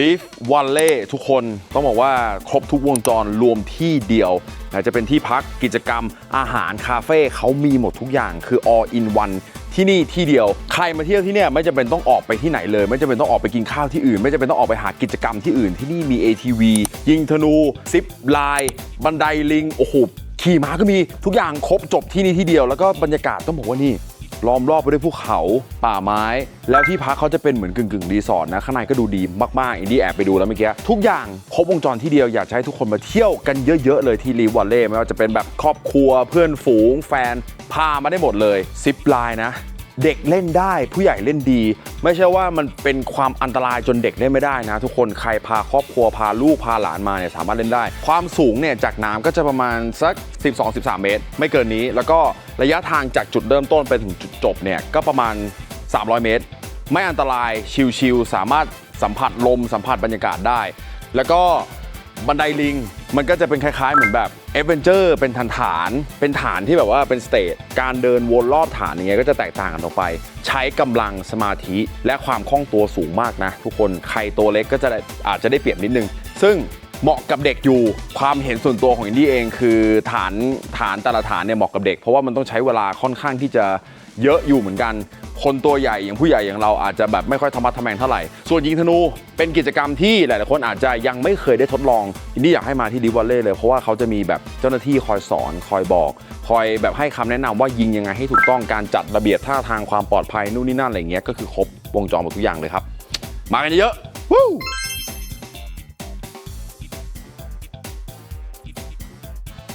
ลีฟวันเล่ทุกคนต้องบอกว่าครบทุกวงจรรวมที่เดียวอาจจะเป็นที่พักกิจกรรมอาหารคาเฟ่เขามีหมดทุกอย่างคือ all in one ที่นี่ที่เดียวใครมาเที่ยวที่เนี่ยไม่จำเป็นต้องออกไปที่ไหนเลย ไม่จำเป็นต้องออกไปกินข้าวที่อื่น ไม่จำเป็นต้องออกไปหากิจกรรมที่อื่นที่นี่มี ATV ยิงธนูซิปไลน์บันไดลิงโอ้โหขี่ม้าก็มีทุกอย่างครบจบที่นี่ที่เดียว แล้วก็บรรยากาศต้องบอกว่านี่ ล้อมรอบไปด้วยภูเขาป่าไม้ แล้วที่พักเขาจะเป็นเหมือนกึ่งกึ่งรีสอร์ทนะ ข้างในก็ดูดีมาก ๆ อินดี้แอบไปดูแล้วเมื่อกี้ ทุกอย่างครบวงจรที่เดียวอยากให้ทุกคนมาเที่ยวกันเยอะ ๆ เลยที่รีวอลเล่ไม่ว่าจะเป็นแบบครอบครัวเพื่อนฝูง แฟนพามาได้หมดเลยซิปไลน์นะ เด็กเล่นได้ผู้ใหญ่เล่นดี ไม่ใช่ว่ามันเป็นความอันตรายจนเด็กเล่นไม่ได้นะ ทุกคนใครพาครอบครัวพาลูกพาหลานมาเนี่ยสามารถเล่นได้ ความสูงเนี่ยจากน้ำก็จะประมาณสัก 12-13 เมตร ไม่เกินนี้ แล้วก็ระยะทางจากจุดเริ่มต้นไปถึงจุดจบเนี่ยก็ประมาณ 300 เมตร ไม่อันตรายชิลๆสามารถสัมผัสลมสัมผัสบรรยากาศได้ แล้วก็ บันไดลิง มันก็จะเป็นคล้าย ๆ เหมือนแบบเอเวนเจอร์เป็นฐานฐานเป็นฐานที่แบบว่าเป็นสเตจการเดินวนรอบฐานอย่างเงี้ยก็จะแตกต่างกันออกไป ใช้กำลังสมาธิและความคล่องตัวสูงมากนะ ทุกคนใครตัวเล็กก็จะได้อาจจะได้เปรียบนิดนึง ซึ่งเหมาะกับเด็กอยู่ความเห็นส่วนตัวของอินดี้เองคือฐานฐานแต่ละฐานเนี่ยเหมาะกับเด็ก เพราะว่ามันต้องใช้เวลาค่อนข้างที่จะเยอะอยู่เหมือนกัน คนตัวใหญ่อย่างผู้ใหญ่อย่างเราอาจจะแบบไม่ค่อยธรรมะทะแมงเท่าไหร่ ส่วนยิงธนูเป็นกิจกรรมที่หลายๆคนอาจจะยังไม่เคยได้ทดลองอินดี้อยากให้มาที่ดิวอลเล่เลยเพราะว่าเขาจะมีแบบเจ้าหน้าที่คอยสอนคอยบอก คอยแบบให้คำแนะนำว่ายิงยังไงให้ถูกต้องการจัดระเบียบท่าทางความปลอดภัยนู่นนี่นั่นอะไรเงี้ยก็คือครบวงจรหมดทุกอย่างเลยครับ มากันเยอะวู้